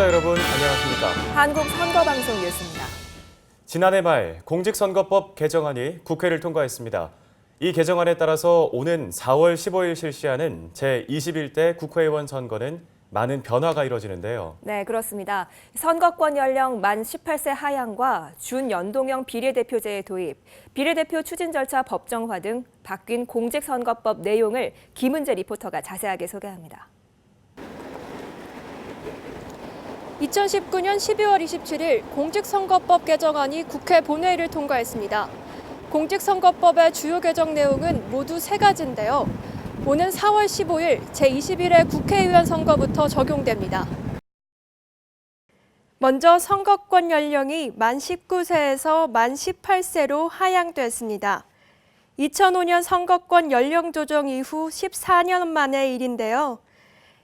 시청자 여러분 안녕하십니까? 한국 선거방송 뉴스입니다. 지난해 말 공직선거법 개정안이 국회를 통과했습니다. 이 개정안에 따라서 오는 4월 15일 실시하는 제21대 국회의원 선거는 많은 변화가 이뤄지는데요. 네, 그렇습니다. 선거권 연령 만 18세 하향과 준연동형 비례대표제의 도입, 비례대표 추진 절차 법정화 등 바뀐 공직선거법 내용을 김은재 리포터가 자세하게 소개합니다. 2019년 12월 27일 공직선거법 개정안이 국회 본회의를 통과했습니다. 공직선거법의 주요 개정 내용은 모두 세 가지인데요. 오는 4월 15일 제21회 국회의원 선거부터 적용됩니다. 먼저 선거권 연령이 만 19세에서 만 18세로 하향됐습니다. 2005년 선거권 연령 조정 이후 14년 만의 일인데요.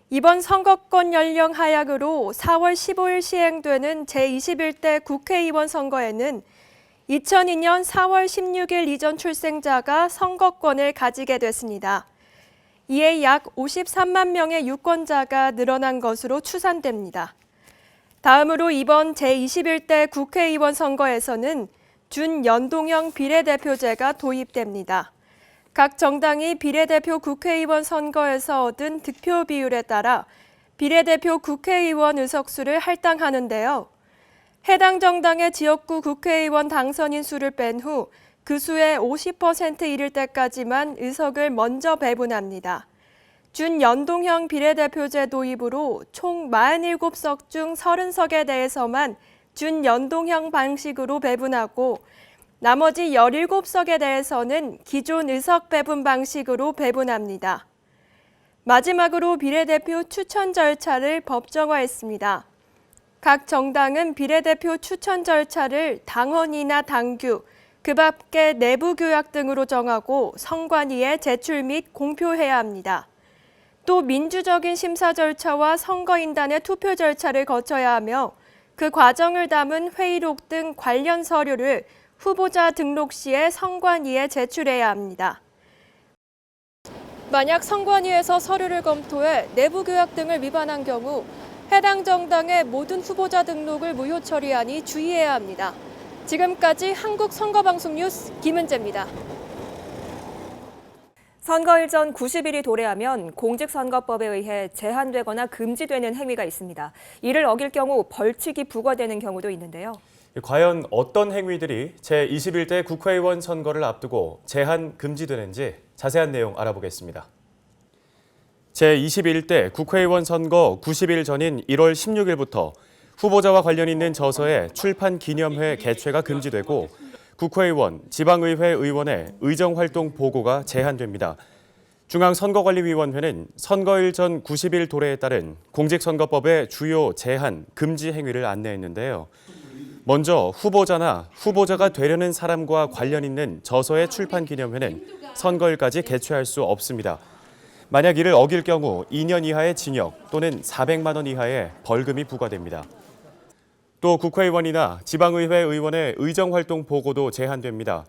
이번 선거권 연령 하향으로 4월 15일 시행되는 제21대 국회의원 선거에는 2002년 4월 16일 이전 출생자가 선거권을 가지게 됐습니다. 이에 약 53만 명의 유권자가 늘어난 것으로 추산됩니다. 다음으로 이번 제21대 국회의원 선거에서는 준연동형 비례대표제가 도입됩니다. 각 정당이 비례대표 국회의원 선거에서 얻은 득표 비율에 따라 비례대표 국회의원 의석수를 할당하는데요. 해당 정당의 지역구 국회의원 당선인 수를 뺀 후 그 수의 50% 이를 때까지만 의석을 먼저 배분합니다. 준연동형 비례대표제 도입으로 총 47석 중 30석에 대해서만 준연동형 방식으로 배분하고 나머지 17석에 대해서는 기존 의석 배분 방식으로 배분합니다. 마지막으로 비례대표 추천 절차를 법정화했습니다. 각 정당은 비례대표 추천 절차를 당원이나 당규, 그 밖에 내부 교약 등으로 정하고 선관위에 제출 및 공표해야 합니다. 또 민주적인 심사 절차와 선거인단의 투표 절차를 거쳐야 하며 그 과정을 담은 회의록 등 관련 서류를 후보자 등록 시에 선관위에 제출해야 합니다. 만약 선관위에서 서류를 검토해 내부 교약 등을 위반한 경우 해당 정당의 모든 후보자 등록을 무효 처리하니 주의해야 합니다. 지금까지 한국 선거방송 뉴스 김은재입니다. 선거일 전 90일이 도래하면 공직선거법에 의해 제한되거나 금지되는 행위가 있습니다. 이를 어길 경우 벌칙이 부과되는 경우도 있는데요. 과연 어떤 행위들이 제21대 국회의원 선거를 앞두고 제한 금지되는지 자세한 내용 알아보겠습니다. 제21대 국회의원 선거 90일 전인 1월 16일부터 후보자와 관련 있는 저서의 출판 기념회 개최가 금지되고 국회의원, 지방의회 의원의 의정활동 보고가 제한됩니다. 중앙선거관리위원회는 선거일 전 90일 도래에 따른 공직선거법의 주요 제한, 금지 행위를 안내했는데요. 먼저 후보자나 후보자가 되려는 사람과 관련 있는 저서의 출판 기념회는 선거일까지 개최할 수 없습니다. 만약 이를 어길 경우 2년 이하의 징역 또는 400만 원 이하의 벌금이 부과됩니다. 또 국회의원이나 지방의회 의원의 의정활동 보고도 제한됩니다.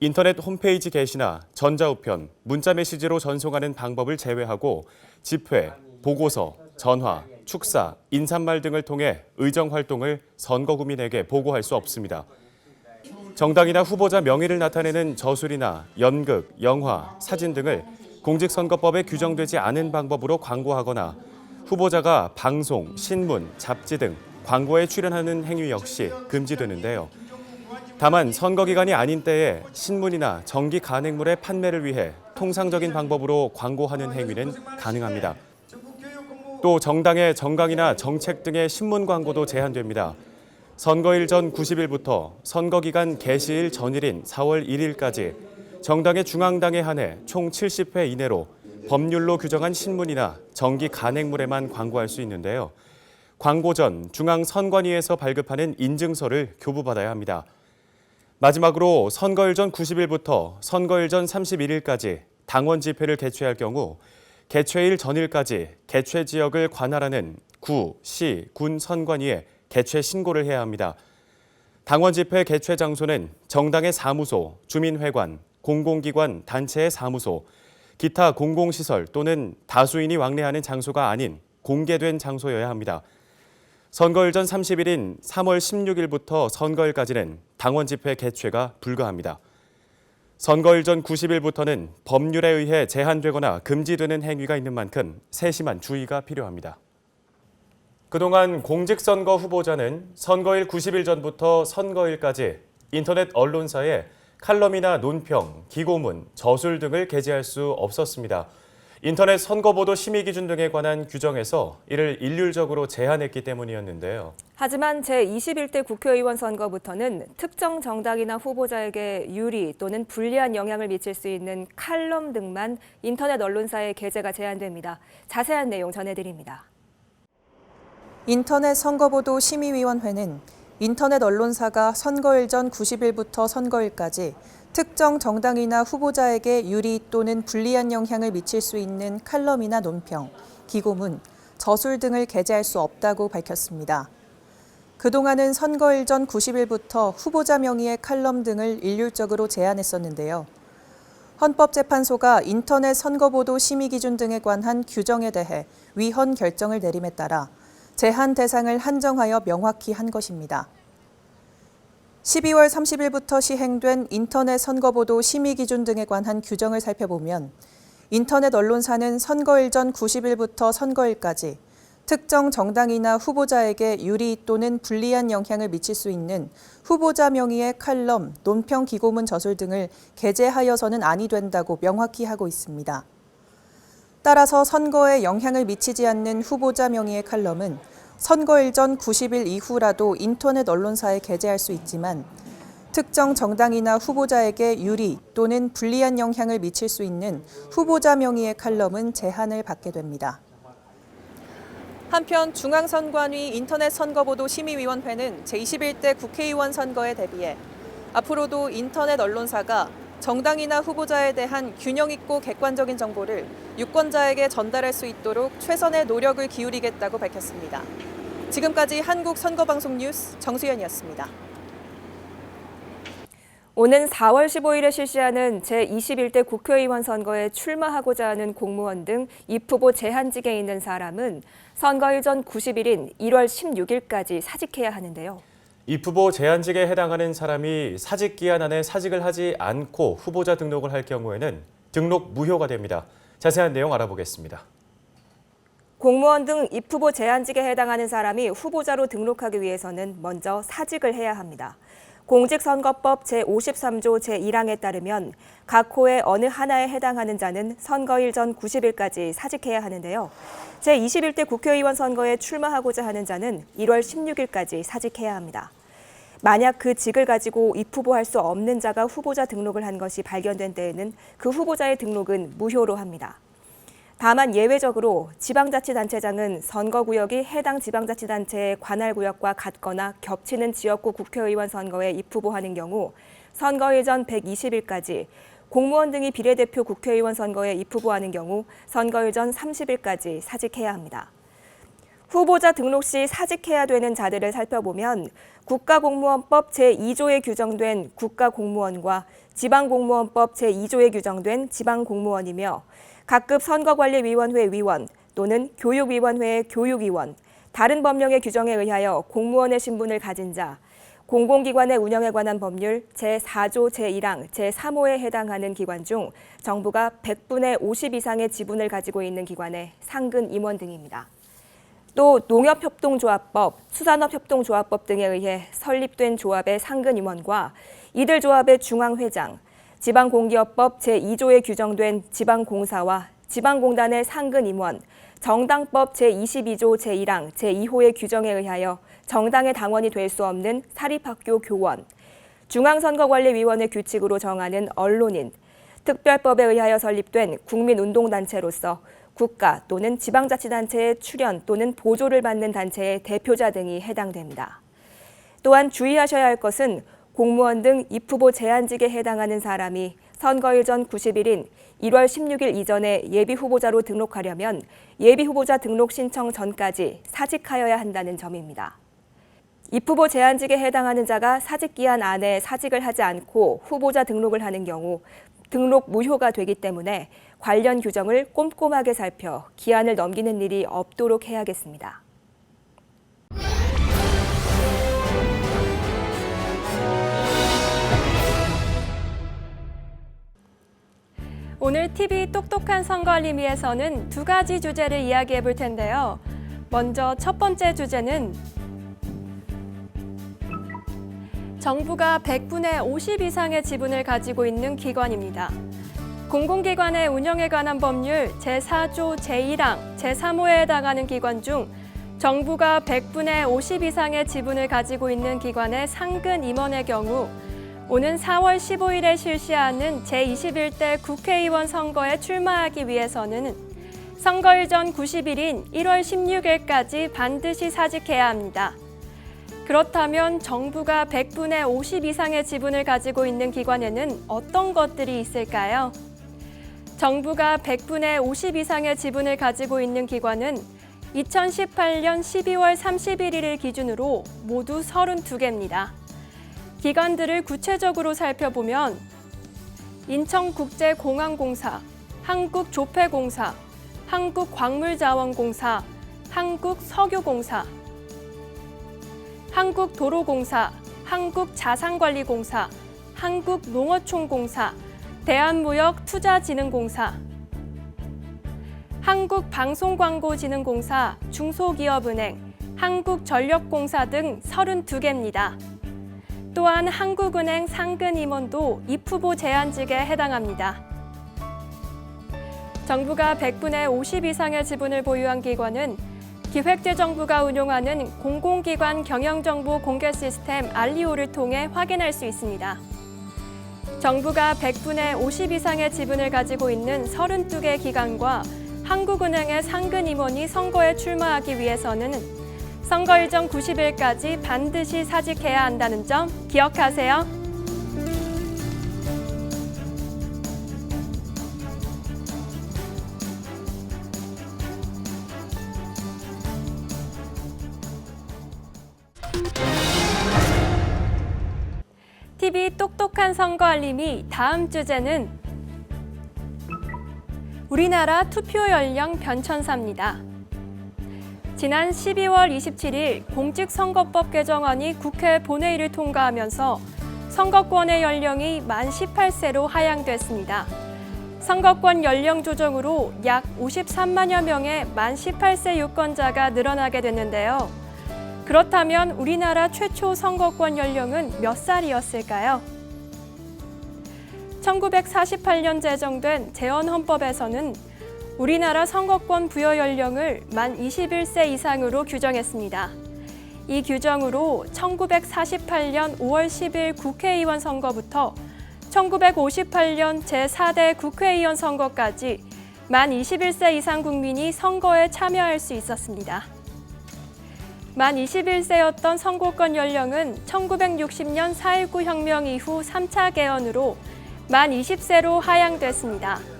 인터넷 홈페이지 게시나 전자우편, 문자메시지로 전송하는 방법을 제외하고 집회, 보고서, 전화, 축사, 인사말 등을 통해 의정 활동을 선거구민에게 보고할 수 없습니다. 정당이나 후보자 명의를 나타내는 저술이나 연극, 영화, 사진 등을 공직선거법에 규정되지 않은 방법으로 광고하거나 후보자가 방송, 신문, 잡지 등 광고에 출연하는 행위 역시 금지되는데요. 다만 선거 기간이 아닌 때에 신문이나 정기 간행물의 판매를 위해 통상적인 방법으로 광고하는 행위는 가능합니다. 또 정당의 정강이나 정책 등의 신문 광고도 제한됩니다. 선거일 전 90일부터 선거 기간 개시일 전일인 4월 1일까지 정당의 중앙당에 한해 총 70회 이내로 법률로 규정한 신문이나 정기 간행물에만 광고할 수 있는데요. 광고 전 중앙선관위에서 발급하는 인증서를 교부받아야 합니다. 마지막으로 선거일 전 90일부터 선거일 전 31일까지 당원 집회를 개최할 경우 개최일 전일까지 개최 지역을 관할하는 구, 시, 군 선관위에 개최 신고를 해야 합니다. 당원 집회 개최 장소는 정당의 사무소, 주민회관, 공공기관, 단체의 사무소, 기타 공공시설 또는 다수인이 왕래하는 장소가 아닌 공개된 장소여야 합니다. 선거일 전 30일인 3월 16일부터 선거일까지는 당원 집회 개최가 불가합니다. 선거일 전 90일부터는 법률에 의해 제한되거나 금지되는 행위가 있는 만큼 세심한 주의가 필요합니다. 그동안 공직선거 후보자는 선거일 90일 전부터 선거일까지 인터넷 언론사에 칼럼이나 논평, 기고문, 저술 등을 게재할 수 없었습니다. 인터넷 선거보도 심의 기준 등에 관한 규정에서 이를 일률적으로 제한했기 때문이었는데요. 하지만 제21대 국회의원 선거부터는 특정 정당이나 후보자에게 유리 또는 불리한 영향을 미칠 수 있는 칼럼 등만 인터넷 언론사에 게재가 제한됩니다. 자세한 내용 전해드립니다. 인터넷 선거보도 심의위원회는 인터넷 언론사가 선거일 전 90일부터 선거일까지 특정 정당이나 후보자에게 유리 또는 불리한 영향을 미칠 수 있는 칼럼이나 논평, 기고문, 저술 등을 게재할 수 없다고 밝혔습니다. 그동안은 선거일 전 90일부터 후보자 명의의 칼럼 등을 일률적으로 제한했었는데요. 헌법재판소가 인터넷 선거보도 심의 기준 등에 관한 규정에 대해 위헌 결정을 내림에 따라 제한 대상을 한정하여 명확히 한 것입니다. 12월 30일부터 시행된 인터넷 선거보도 심의 기준 등에 관한 규정을 살펴보면 인터넷 언론사는 선거일 전 90일부터 선거일까지 특정 정당이나 후보자에게 유리 또는 불리한 영향을 미칠 수 있는 후보자 명의의 칼럼, 논평 기고문 저술 등을 게재하여서는 아니 된다고 명확히 하고 있습니다. 따라서 선거에 영향을 미치지 않는 후보자 명의의 칼럼은 선거일 전 90일 이후라도 인터넷 언론사에 게재할 수 있지만 특정 정당이나 후보자에게 유리 또는 불리한 영향을 미칠 수 있는 후보자 명의의 칼럼은 제한을 받게 됩니다. 한편 중앙선관위 인터넷 선거보도 심의위원회는 제21대 국회의원 선거에 대비해 앞으로도 인터넷 언론사가 정당이나 후보자에 대한 균형 있고 객관적인 정보를 유권자에게 전달할 수 있도록 최선의 노력을 기울이겠다고 밝혔습니다. 지금까지 한국 선거방송 뉴스 정수연이었습니다. 오는 4월 15일에 실시하는 제21대 국회의원 선거에 출마하고자 하는 공무원 등 입후보 제한직에 있는 사람은 선거일 전 90일인 1월 16일까지 사직해야 하는데요. 입후보 제한직에 해당하는 사람이 사직 기한 안에 사직을 하지 않고 후보자 등록을 할 경우에는 등록 무효가 됩니다. 자세한 내용 알아보겠습니다. 공무원 등 입후보 제한직에 해당하는 사람이 후보자로 등록하기 위해서는 먼저 사직을 해야 합니다. 공직선거법 제53조 제1항에 따르면 각 호의 어느 하나에 해당하는 자는 선거일 전 90일까지 사직해야 하는데요. 제21대 국회의원 선거에 출마하고자 하는 자는 1월 16일까지 사직해야 합니다. 만약 그 직을 가지고 입후보할 수 없는 자가 후보자 등록을 한 것이 발견된 때에는 그 후보자의 등록은 무효로 합니다. 다만 예외적으로 지방자치단체장은 선거구역이 해당 지방자치단체의 관할구역과 같거나 겹치는 지역구 국회의원 선거에 입후보하는 경우 선거일 전 120일까지 공무원 등이 비례대표 국회의원 선거에 입후보하는 경우 선거일 전 30일까지 사직해야 합니다. 후보자 등록 시 사직해야 되는 자들을 살펴보면 국가공무원법 제2조에 규정된 국가공무원과 지방공무원법 제2조에 규정된 지방공무원이며 각급 선거관리위원회 위원 또는 교육위원회의 교육위원, 다른 법령의 규정에 의하여 공무원의 신분을 가진 자, 공공기관의 운영에 관한 법률 제4조 제1항 제3호에 해당하는 기관 중 정부가 100분의 50 이상의 지분을 가지고 있는 기관의 상근 임원 등입니다. 또 농협협동조합법, 수산업협동조합법 등에 의해 설립된 조합의 상근 임원과 이들 조합의 중앙회장, 지방공기업법 제2조에 규정된 지방공사와 지방공단의 상근 임원, 정당법 제22조 제1항 제2호의 규정에 의하여 정당의 당원이 될 수 없는 사립학교 교원, 중앙선거관리위원회 규칙으로 정하는 언론인, 특별법에 의하여 설립된 국민운동단체로서 국가 또는 지방자치단체의 출연 또는 보조를 받는 단체의 대표자 등이 해당됩니다. 또한 주의하셔야 할 것은 공무원 등 입후보 제한직에 해당하는 사람이 선거일 전 90일인 1월 16일 이전에 예비 후보자로 등록하려면 예비 후보자 등록 신청 전까지 사직하여야 한다는 점입니다. 입후보 제한직에 해당하는 자가 사직 기한 안에 사직을 하지 않고 후보자 등록을 하는 경우 등록 무효가 되기 때문에 관련 규정을 꼼꼼하게 살펴 기한을 넘기는 일이 없도록 해야겠습니다. 오늘 TV 똑똑한 선거 알림이에서는 두 가지 주제를 이야기해 볼 텐데요. 먼저 첫 번째 주제는 정부가 100분의 50 이상의 지분을 가지고 있는 기관입니다. 공공기관의 운영에 관한 법률 제4조 제1항 제3호에 해당하는 기관 중 정부가 100분의 50 이상의 지분을 가지고 있는 기관의 상근 임원의 경우 오는 4월 15일에 실시하는 제21대 국회의원 선거에 출마하기 위해서는 선거일 전 90일인 1월 16일까지 반드시 사직해야 합니다. 그렇다면 정부가 100분의 50 이상의 지분을 가지고 있는 기관에는 어떤 것들이 있을까요? 정부가 100분의 50 이상의 지분을 가지고 있는 기관은 2018년 12월 31일을 기준으로 모두 32개입니다. 기관들을 구체적으로 살펴보면 인천국제공항공사, 한국조폐공사, 한국광물자원공사, 한국석유공사, 한국도로공사, 한국자산관리공사, 한국농어촌공사, 대한무역투자진흥공사, 한국방송광고진흥공사, 중소기업은행, 한국전력공사 등 32개입니다. 또한 한국은행 상근 임원도 입후보 제한직에 해당합니다. 정부가 100분의 50 이상의 지분을 보유한 기관은 기획재정부가 운용하는 공공기관 경영정보 공개 시스템 알리오를 통해 확인할 수 있습니다. 정부가 100분의 50 이상의 지분을 가지고 있는 32개 기관과 한국은행의 상근 임원이 선거에 출마하기 위해서는 선거 일정 90일까지 반드시 사직해야 한다는 점 기억하세요. 똑똑한 선거 알림이 다음 주제는 우리나라 투표 연령 변천사입니다. 지난 12월 27일 공직선거법 개정안이 국회 본회의를 통과하면서 선거권의 연령이 만 18세로 하향됐습니다. 선거권 연령 조정으로 약 53만여 명의 만 18세 유권자가 늘어나게 됐는데요. 그렇다면 우리나라 최초 선거권 연령은 몇 살이었을까요? 1948년 제정된 재헌헌법에서는 우리나라 선거권 부여 연령을 만 21세 이상으로 규정했습니다. 이 규정으로 1948년 5월 10일 국회의원 선거부터 1958년 제4대 국회의원 선거까지 만 21세 이상 국민이 선거에 참여할 수 있었습니다. 만 21세였던 선거권 연령은 1960년 4.19 혁명 이후 3차 개헌으로 만 20세로 하향됐습니다.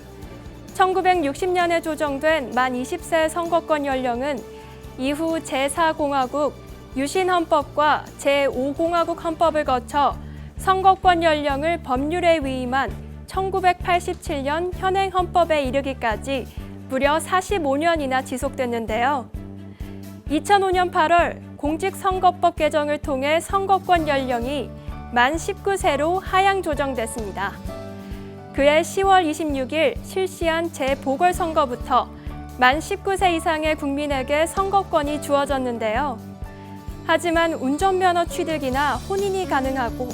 1960년에 조정된 만 20세 선거권 연령은 이후 제4공화국 유신헌법과 제5공화국 헌법을 거쳐 선거권 연령을 법률에 위임한 1987년 현행 헌법에 이르기까지 무려 45년이나 지속됐는데요. 2005년 8월 공직선거법 개정을 통해 선거권 연령이 만 19세로 하향 조정됐습니다. 그해 10월 26일 실시한 재보궐선거부터 만 19세 이상의 국민에게 선거권이 주어졌는데요. 하지만 운전면허 취득이나 혼인이 가능하고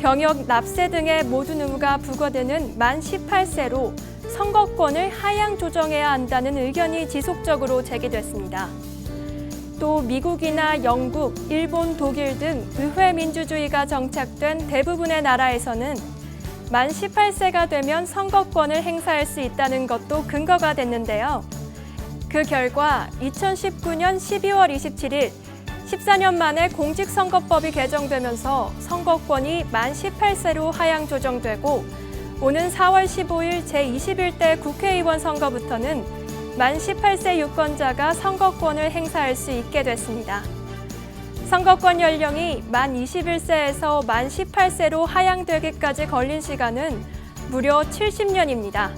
병역 납세 등의 모든 의무가 부과되는 만 18세로 선거권을 하향 조정해야 한다는 의견이 지속적으로 제기됐습니다. 또 미국이나 영국, 일본, 독일 등 의회 민주주의가 정착된 대부분의 나라에서는 만 18세가 되면 선거권을 행사할 수 있다는 것도 근거가 됐는데요. 그 결과 2019년 12월 27일 14년 만에 공직선거법이 개정되면서 선거권이 만 18세로 하향 조정되고 오는 4월 15일 제21대 국회의원 선거부터는 만 18세 유권자가 선거권을 행사할 수 있게 됐습니다. 선거권 연령이 만 21세에서 만 18세로 하향되기까지 걸린 시간은 무려 70년입니다.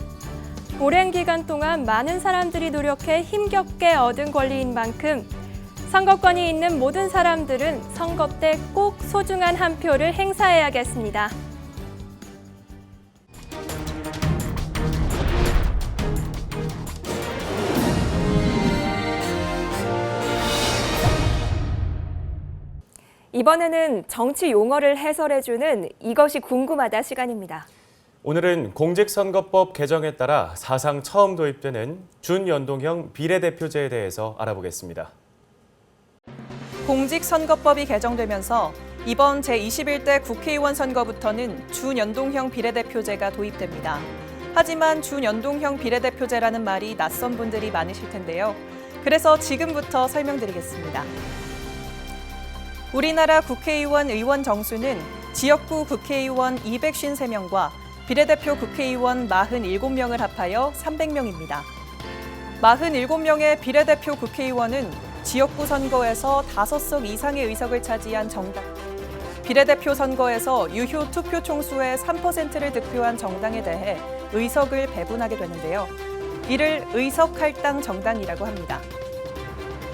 오랜 기간 동안 많은 사람들이 노력해 힘겹게 얻은 권리인 만큼 선거권이 있는 모든 사람들은 선거 때 꼭 소중한 한 표를 행사해야겠습니다. 이번에는 정치 용어를 해설해주는 이것이 궁금하다 시간입니다. 오늘은 공직선거법 개정에 따라 사상 처음 도입되는 준연동형 비례대표제에 대해서 알아보겠습니다. 공직선거법이 개정되면서 이번 제21대 국회의원 선거부터는 준연동형 비례대표제가 도입됩니다. 하지만 준연동형 비례대표제라는 말이 낯선 분들이 많으실 텐데요. 그래서 지금부터 설명드리겠습니다. 우리나라 국회의원 의원 정수는 지역구 국회의원 253명과 비례대표 국회의원 47명을 합하여 300명입니다. 47명의 비례대표 국회의원은 지역구 선거에서 5석 이상의 의석을 차지한 정당, 비례대표 선거에서 유효 투표 총수의 3%를 득표한 정당에 대해 의석을 배분하게 되는데요. 이를 의석 할당 정당이라고 합니다.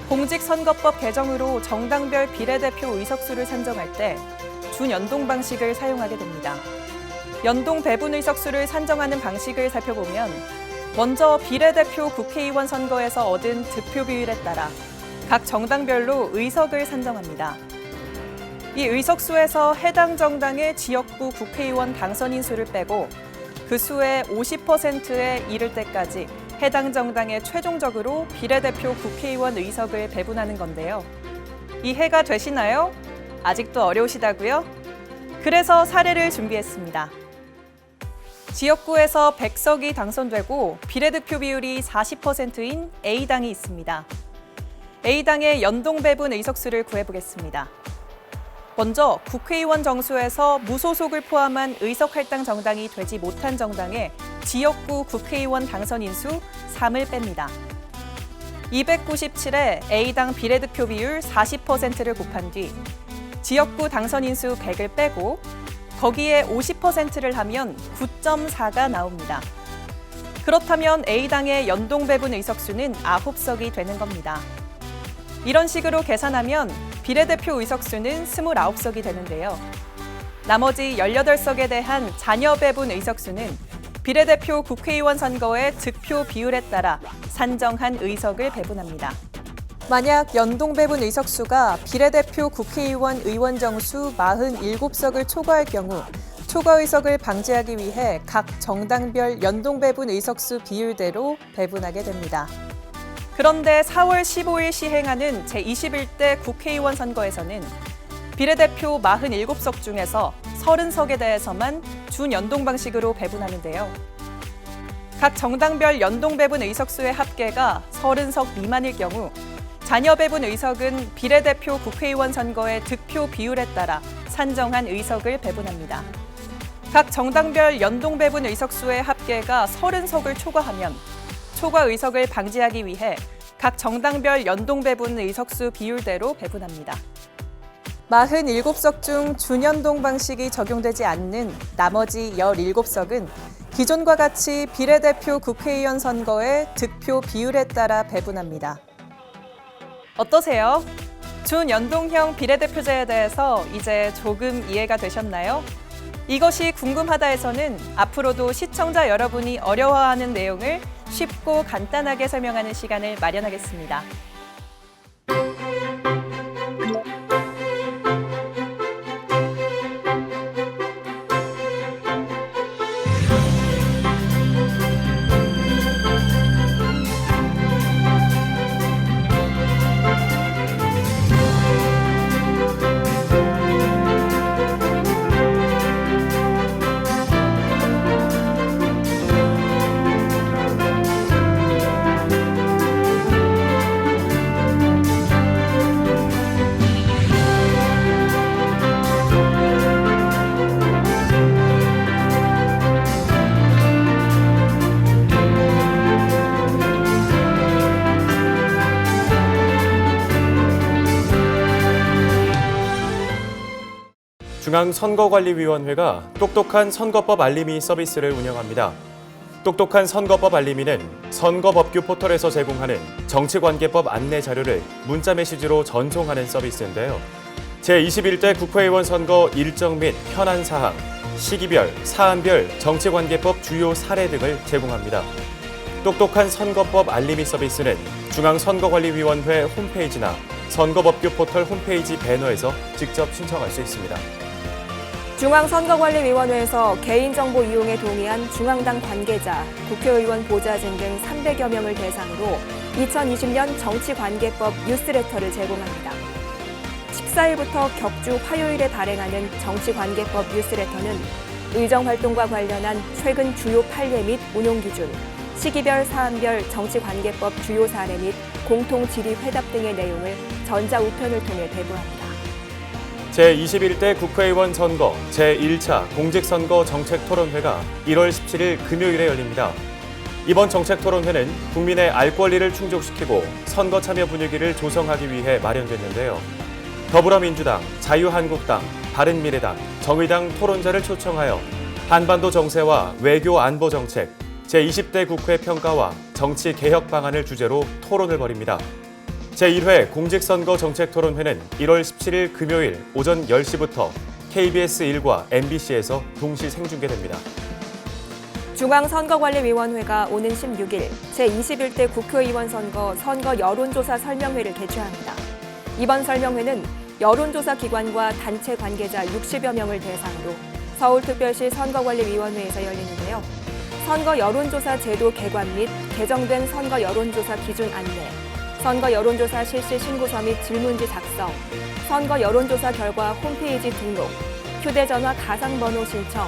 공직선거법 개정으로 정당별 비례대표 의석수를 산정할 때 준연동 방식을 사용하게 됩니다. 연동 배분 의석수를 산정하는 방식을 살펴보면 먼저 비례대표 국회의원 선거에서 얻은 득표 비율에 따라 각 정당별로 의석을 산정합니다. 이 의석수에서 해당 정당의 지역구 국회의원 당선인 수를 빼고 그 수의 50%에 이를 때까지 해당 정당에 최종적으로 비례대표 국회의원 의석을 배분하는 건데요. 이해가 되시나요? 아직도 어려우시다고요? 그래서 사례를 준비했습니다. 지역구에서 100석이 당선되고 비례대표 비율이 40%인 A당이 있습니다. A당의 연동 배분 의석수를 구해보겠습니다. 먼저 국회의원 정수에서 무소속을 포함한 의석 할당 정당이 되지 못한 정당의 지역구 국회의원 당선 인 수 3을 뺍니다. 297에 A당 비례대표 비율 40%를 곱한 뒤 지역구 당선 인 수 100을 빼고 거기에 50%를 하면 9.4가 나옵니다. 그렇다면 A당의 연동 배분 의석수는 9석이 되는 겁니다. 이런 식으로 계산하면 비례대표 의석수는 29석이 되는데요. 나머지 18석에 대한 자녀 배분 의석수는 비례대표 국회의원 선거의 득표 비율에 따라 산정한 의석을 배분합니다. 만약 연동 배분 의석수가 비례대표 국회의원 의원 정수 47석을 초과할 경우 초과 의석을 방지하기 위해 각 정당별 연동 배분 의석수 비율대로 배분하게 됩니다. 그런데 4월 15일 시행하는 제21대 국회의원 선거에서는 비례대표 47석 중에서 30석에 대해서만 준연동 방식으로 배분하는데요. 각 정당별 연동 배분 의석수의 합계가 30석 미만일 경우 자녀 배분 의석은 비례대표 국회의원 선거의 득표 비율에 따라 산정한 의석을 배분합니다. 각 정당별 연동 배분 의석수의 합계가 30석을 초과하면 초과 의석을 방지하기 위해 각 정당별 연동 배분 의석수 비율대로 배분합니다. 47석 중 준연동 방식이 적용되지 않는 나머지 17석은 기존과 같이 비례대표 국회의원 선거의 득표 비율에 따라 배분합니다. 어떠세요? 준연동형 비례대표제에 대해서 이제 조금 이해가 되셨나요? 이것이 궁금하다에서는 앞으로도 시청자 여러분이 어려워하는 내용을 쉽고 간단하게 설명하는 시간을 마련하겠습니다. 중앙선거관리위원회가 똑똑한 선거법 알림이 서비스를 운영합니다. 똑똑한 선거법 알림이는 선거법규 포털에서 제공하는 정치관계법 안내 자료를 문자 메시지로 전송하는 서비스인데요. 제21대 국회의원 선거 일정 및 현안 사항, 시기별, 사안별 정치관계법 주요 사례 등을 제공합니다. 똑똑한 선거법 알림이 서비스는 중앙선거관리위원회 홈페이지나 선거법규 포털 홈페이지 배너에서 직접 신청할 수 있습니다. 중앙선거관리위원회에서 개인정보 이용에 동의한 중앙당 관계자, 국회의원 보좌진 등 300여 명을 대상으로 2020년 정치관계법 뉴스레터를 제공합니다. 14일부터 격주 화요일에 발행하는 정치관계법 뉴스레터는 의정활동과 관련한 최근 주요 판례 및 운용 기준, 시기별 사안별 정치관계법 주요 사례 및 공통질의 회답 등의 내용을 전자우편을 통해 배부합니다. 제21대 국회의원 선거 제1차 공직선거 정책토론회가 1월 17일 금요일에 열립니다. 이번 정책토론회는 국민의 알 권리를 충족시키고 선거 참여 분위기를 조성하기 위해 마련됐는데요. 더불어민주당, 자유한국당, 바른미래당, 정의당 토론자를 초청하여 한반도 정세와 외교 안보 정책, 제20대 국회 평가와 정치 개혁 방안을 주제로 토론을 벌입니다. 제1회 공직선거 정책토론회는 1월 17일 금요일 오전 10시부터 KBS 1과 MBC에서 동시 생중계됩니다. 중앙선거관리위원회가 오는 16일 제21대 국회의원 선거 선거 여론조사 설명회를 개최합니다. 이번 설명회는 여론조사 기관과 단체 관계자 60여 명을 대상으로 서울특별시 선거관리위원회에서 열리는데요. 선거 여론조사 제도 개관 및 개정된 선거 여론조사 기준 안내, 선거 여론조사 실시 신고서 및 질문지 작성, 선거 여론조사 결과 홈페이지 등록, 휴대전화 가상번호 신청,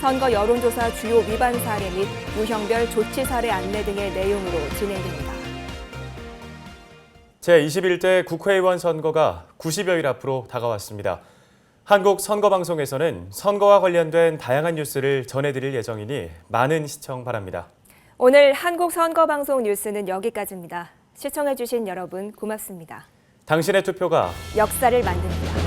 선거 여론조사 주요 위반 사례 및 유형별 조치 사례 안내 등의 내용으로 진행됩니다. 제21대 국회의원 선거가 90여일 앞으로 다가왔습니다. 한국 선거방송에서는 선거와 관련된 다양한 뉴스를 전해드릴 예정이니 많은 시청 바랍니다. 오늘 한국 선거방송 뉴스는 여기까지입니다. 시청해주신 여러분 고맙습니다. 당신의 투표가 역사를 만듭니다.